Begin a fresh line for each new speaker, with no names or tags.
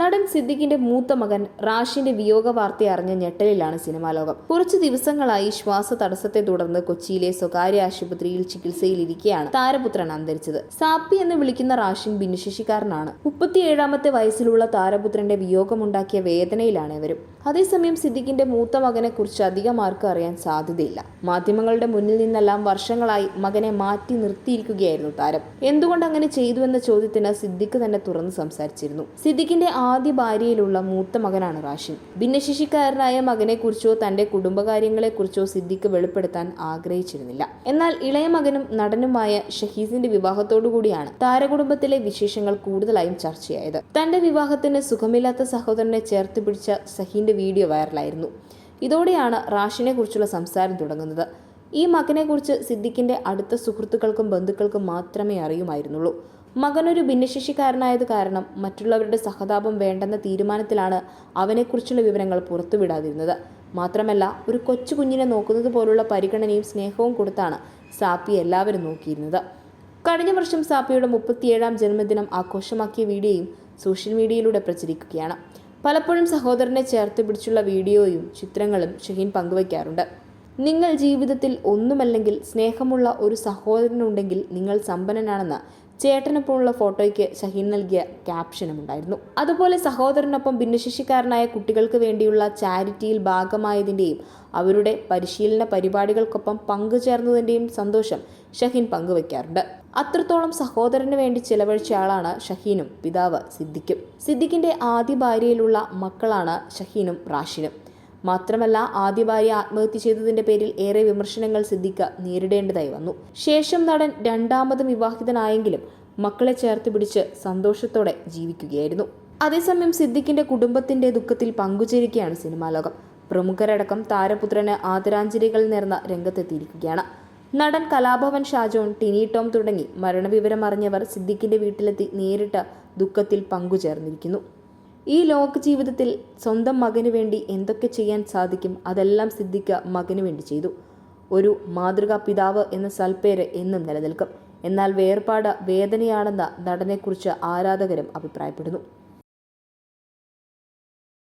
നടൻ സിദ്ദിഖിന്റെ മൂത്ത മകൻ റാഷിന്റെ വിയോഗ വാർത്ത അറിഞ്ഞ ഞെട്ടലിലാണ് സിനിമാ ലോകം. കുറച്ചു ദിവസങ്ങളായി ശ്വാസ തടസ്സത്തെ തുടർന്ന് കൊച്ചിയിലെ സ്വകാര്യ ആശുപത്രിയിൽ ചികിത്സയിലിരിക്കെയാണ് താരപുത്രൻ അന്തരിച്ചത്. സാപ്പി എന്ന് വിളിക്കുന്ന റാഷിൻ ഭിന്നശേഷിക്കാരനാണ്. മുപ്പത്തിയേഴാമത്തെ വയസ്സിലുള്ള താരപുത്രന്റെ വിയോഗമുണ്ടാക്കിയ വേദനയിലാണ് ഇവരും. അതേസമയം സിദ്ദിഖിന്റെ മൂത്ത മകനെ കുറിച്ച് അധികം ആർക്കും അറിയാൻ സാധ്യതയില്ല. മാധ്യമങ്ങളുടെ മുന്നിൽ നിന്നെല്ലാം വർഷങ്ങളായി മകനെ മാറ്റി നിർത്തിയിരിക്കുകയായിരുന്നു താരം. എന്തുകൊണ്ട് അങ്ങനെ ചെയ്തു എന്ന ചോദ്യത്തിന് സിദ്ദിഖ് തന്നെ തുറന്ന് സംസാരിച്ചിരുന്നു. സിദ്ദിഖിന്റെ ആദ്യ ഭാര്യയിലുള്ള മൂത്ത മകനാണ് റാഷിൻ. ഭിന്നശേഷിക്കാരനായ മകനെക്കുറിച്ചോ തന്റെ കുടുംബകാര്യങ്ങളെക്കുറിച്ചോ സിദ്ദിഖ് വെളിപ്പെടുത്താൻ ആഗ്രഹിച്ചിരുന്നില്ല. എന്നാൽ ഇളയ മകനും നടനുമായ ഷഹീസിന്റെ വിവാഹത്തോടുകൂടിയാണ് താരകുടുംബത്തിലെ വിശേഷങ്ങൾ കൂടുതലായും ചർച്ചയായത്. തന്റെ വിവാഹത്തിന് സുഖമില്ലാത്ത സഹോദരനെ ചേർത്ത് പിടിച്ച സഹീന്റെ വീഡിയോ വൈറലായിരുന്നു. ഇതോടെയാണ് റാഷിനെ കുറിച്ചുള്ള സംസാരം തുടങ്ങുന്നത്. ഈ മകനെക്കുറിച്ച് സിദ്ദിഖിന്റെ അടുത്ത സുഹൃത്തുക്കൾക്കും ബന്ധുക്കൾക്കും മാത്രമേ അറിയുമായിരുന്നുള്ളൂ. മകനൊരു ഭിന്നശേഷിക്കാരനായത് കാരണം മറ്റുള്ളവരുടെ സഹതാപം വേണ്ടെന്ന തീരുമാനത്തിലാണ് അവനെക്കുറിച്ചുള്ള വിവരങ്ങൾ പുറത്തുവിടാതിരുന്നത്. മാത്രമല്ല ഒരു കൊച്ചു കുഞ്ഞിനെ നോക്കുന്നത് പോലുള്ള പരിഗണനയും സ്നേഹവും കൊടുത്താണ് സാപ്പി എല്ലാവരും നോക്കിയിരുന്നത്. കഴിഞ്ഞ വർഷം സാപ്പിയുടെ മുപ്പത്തിയേഴാം ജന്മദിനം ആഘോഷമാക്കിയ വീഡിയോയും സോഷ്യൽ മീഡിയയിലൂടെ പ്രചരിക്കുകയാണ്. പലപ്പോഴും സഹോദരനെ ചേർത്ത് പിടിച്ചുള്ള വീഡിയോയും ചിത്രങ്ങളും ഷഹീൻ പങ്കുവയ്ക്കാറുണ്ട്. നിങ്ങൾ ജീവിതത്തിൽ ഒന്നുമല്ലെങ്കിൽ സ്നേഹമുള്ള ഒരു സഹോദരനുണ്ടെങ്കിൽ നിങ്ങൾ സമ്പന്നനാണെന്ന് ചേട്ടനൊപ്പമുള്ള ഫോട്ടോയ്ക്ക് ഷഹീൻ നൽകിയ ക്യാപ്ഷനും ഉണ്ടായിരുന്നു അതുപോലെ സഹോദരനൊപ്പം ഭിന്നശേഷിക്കാരനായ കുട്ടികൾക്ക് വേണ്ടിയുള്ള ചാരിറ്റിയിൽ ഭാഗമായതിന്റെയും അവരുടെ പരിശീലന പരിപാടികൾക്കൊപ്പം പങ്കുചേർന്നതിന്റെയും സന്തോഷം ഷഹീൻ പങ്കുവയ്ക്കാറുണ്ട്. അത്രത്തോളം സഹോദരന് വേണ്ടി ചിലവഴിച്ച ആളാണ് ഷഹീനും പിതാവ് സിദ്ദിഖും. സിദ്ദിഖിന്റെ ആദ്യ ഭാര്യയിലുള്ള മക്കളാണ് ഷഹീനും റാഷിനും മാത്രമല്ല ആദ്യ ഭാര്യ ആത്മഹത്യ ചെയ്തതിന്റെ പേരിൽ ഏറെ വിമർശനങ്ങൾ സിദ്ദിഖ നേരിടേണ്ടതായി വന്നു. ശേഷം നടൻ രണ്ടാമതും വിവാഹിതനായെങ്കിലും മക്കളെ ചേർത്ത് പിടിച്ച് സന്തോഷത്തോടെ ജീവിക്കുകയായിരുന്നു. അതേസമയം സിദ്ദിഖിന്റെ കുടുംബത്തിന്റെ ദുഃഖത്തിൽ പങ്കുചേരുകയാണ് സിനിമാ ലോകം. പ്രമുഖരടക്കം താരപുത്രന് ആദരാഞ്ജലികൾ നേർന്ന രംഗത്തെത്തിയിരിക്കുകയാണ്. നടൻ കലാഭവൻ ഷാജോൺ ടിനി ടോം തുടങ്ങി മരണവിവരം അറിഞ്ഞവർ സിദ്ദിഖിന്റെ വീട്ടിലെത്തി നേരിട്ട് ദുഃഖത്തിൽ പങ്കുചേർന്നിരിക്കുന്നു. ഈ ലോക ജീവിതത്തിൽ സ്വന്തം മകന് വേണ്ടി എന്തൊക്കെ ചെയ്യാൻ സാധിക്കും അതെല്ലാം സിദ്ദിഖ് മകന് വേണ്ടി ചെയ്തു. ഒരു മാതൃകാ പിതാവ് എന്ന സൽപ്പേര് എന്നും നിലനിൽക്കും. എന്നാൽ വേർപാട് വേദനയാണെന്ന നടനെക്കുറിച്ച് ആരാധകരും അഭിപ്രായപ്പെടുന്നു.